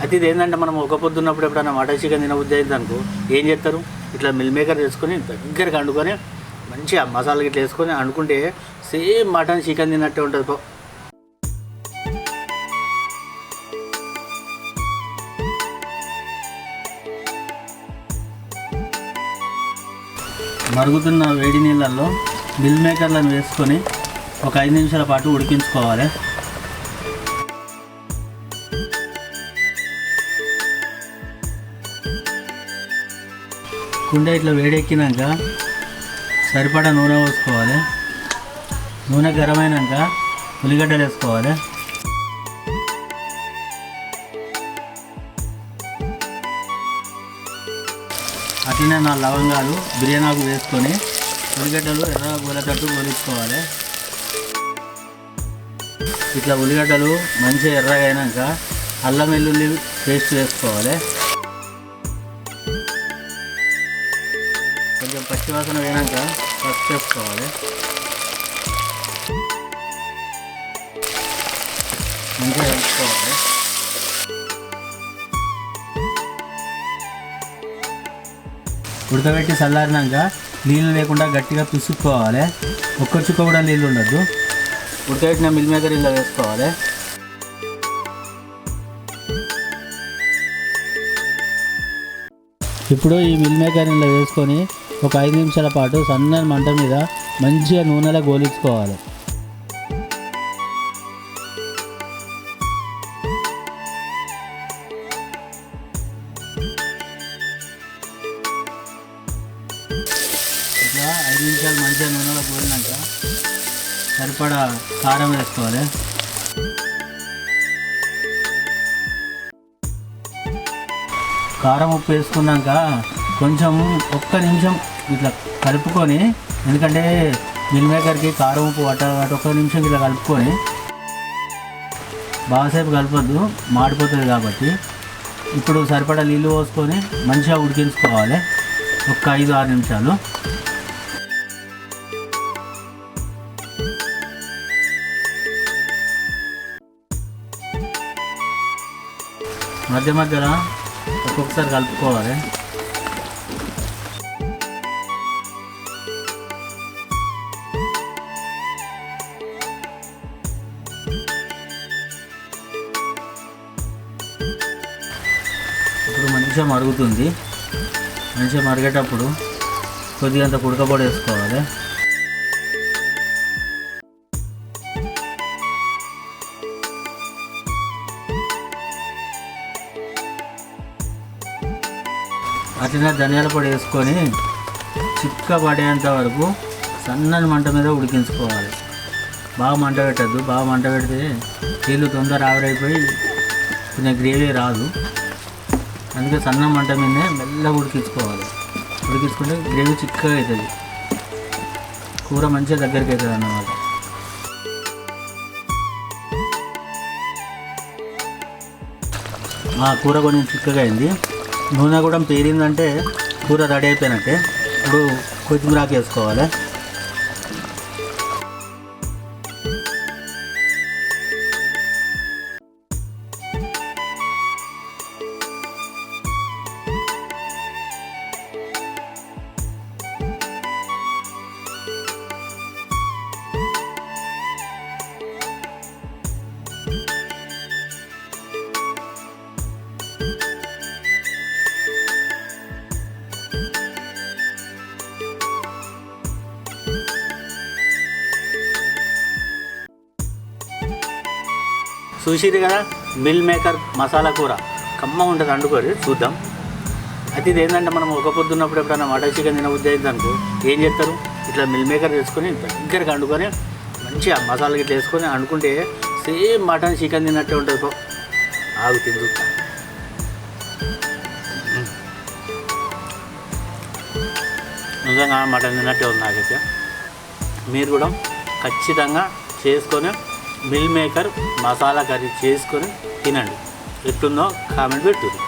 అయితే ఇది ఏంటంటే మనం ఒక పొద్దున్నప్పుడు ఎప్పుడైనా మటన్ చికెన్ తినబుద్ధి అయింది అనుకో ఏం చేస్తారు? ఇట్లా మిల్ మేకర్ చేసుకొని దగ్గరికి వండుకొని మంచిగా మసాలా ఇట్లా వేసుకొని వండుకుంటే సేమ్ మటన్ చికెన్ తిన్నట్టే ఉంటుంది పో. మరుగుతున్న వేడి నీళ్ళల్లో మిల్ మేకర్లను వేసుకొని ఒక ఐదు నిమిషాల పాటు ఉడికించుకోవాలి. కుండ ఇట్లా వేడెక్కినాక సరిపడా నూనె పోసుకోవాలి. నూనె గరమైనాక ఉల్లిగడ్డలు వేసుకోవాలి. అట్లనే నా లవంగాలు బిర్యానాకు వేసుకొని ఉల్లిగడ్డలు ఎర్ర గోలతట్టు గోలించుకోవాలి. ఇట్లా ఉల్లిగడ్డలు మంచిగా ఎర్రగా అయినాక అల్లం వెల్లుల్లి పేస్ట్ వేసుకోవాలి. కొంచెం పచ్చివాసన వేయనాక కట్ చేసుకోవాలి. మంచిగా కలుపుకోవాలి. ఉడకబెట్టి చల్లారినాక నీళ్ళు లేకుండా గట్టిగా పిసుక్కోవాలి. ఒక్క చుక్క కూడా నీళ్ళు ఉండద్దు. ఉడకబెట్టిన మిల్ మేకర్ ఇలా వేసుకోవాలి. ఇప్పుడు ఈ మిల్ మేకర్ ఇలా వేసుకొని ఒక ఐదు నిమిషాల పాటు సన్నని మంట మీద మంచిగా నూనెలో గోలించుకోవాలి. ఇట్లా ఐదు నిమిషాలు మంచిగా నూనెలో గోలినాక సరిపడా కారం వేసుకోవాలి. కారం ఉప్పు వేసుకున్నాక కొంచెం ఒక్క నిమిషం ఇట్లా కలుపుకొని ఎందుకంటే మిల్ మేకర్కి కారం ఉప్పు పట్టాలి ఒక్క నిమిషం ఇట్లా కలుపుకొని బాగాసేపు కలపద్దు మాడిపోతుంది కాబట్టి. ఇప్పుడు సరిపడా నీళ్ళు పోసుకొని మంచిగా ఉడికించుకోవాలి. ఒక ఐదు ఆరు నిమిషాలు. మధ్య మధ్యలో ఒక్కొక్కసారి కలుపుకోవాలి. మంచిగా మరుగుతుంది. మంచిగా మరిగేటప్పుడు కొద్దిగా అంత ఉడకబడి వేసుకోవాలి. అట్లనే ధనియాల పొడి వేసుకొని చిక్క పడేంత వరకు సన్నని మంట మీద ఉడికించుకోవాలి. బాగా మంట పెట్టద్దు. బాగా మంట పెడితే నీళ్ళు తొందర ఆవిరైపోయి కొంచెం గ్రేవీ రాదు. అందుకే సన్న మంట మీదనే మెల్లగా ఉడికించుకోవాలి. ఉడికించుకుంటే గ్రేవీ చిక్కగా అవుతుంది కూర మంచిగా దగ్గరికి అవుతుంది అన్నమాట. ఆ కూర కొంచెం చిక్కగా అయింది. నూనె కూడా పేరిందంటే కూర రెడీ అయిపోయినట్టే. ఇప్పుడు కొత్తిమీరాకు వేసుకోవాలి. చూసిరు కదా? మిల్ మేకర్ మసాలా కూర. కమ్మ ఉంటుంది అండుకోరు చూద్దాం. అయితే ఇది ఏంటంటే మనం ఒక పొద్దున్నప్పుడు ఎప్పుడైనా మటన్ చికెన్ తినబుద్ధి అయింది అనుకో ఏం చేస్తారు? ఇట్లా మిల్ మేకర్ వేసుకొని దగ్గరగా వండుకొని మంచిగా మసాలా ఇట్లా వేసుకొని వండుకుంటే సేమ్ మటన్ చికెన్ తిన్నట్టే ఉంటుంది పో. ఆగు తిందు. నిజంగా మటన్ తిన్నట్టే ఉంది నాకైతే. మీరు కూడా ఖచ్చితంగా చేసుకొని మిల్ మేకర్ మసాలా కర్రీ చేసుకొని తినండి. ఎట్లుందో కామెంట్ పెట్టుర్రు.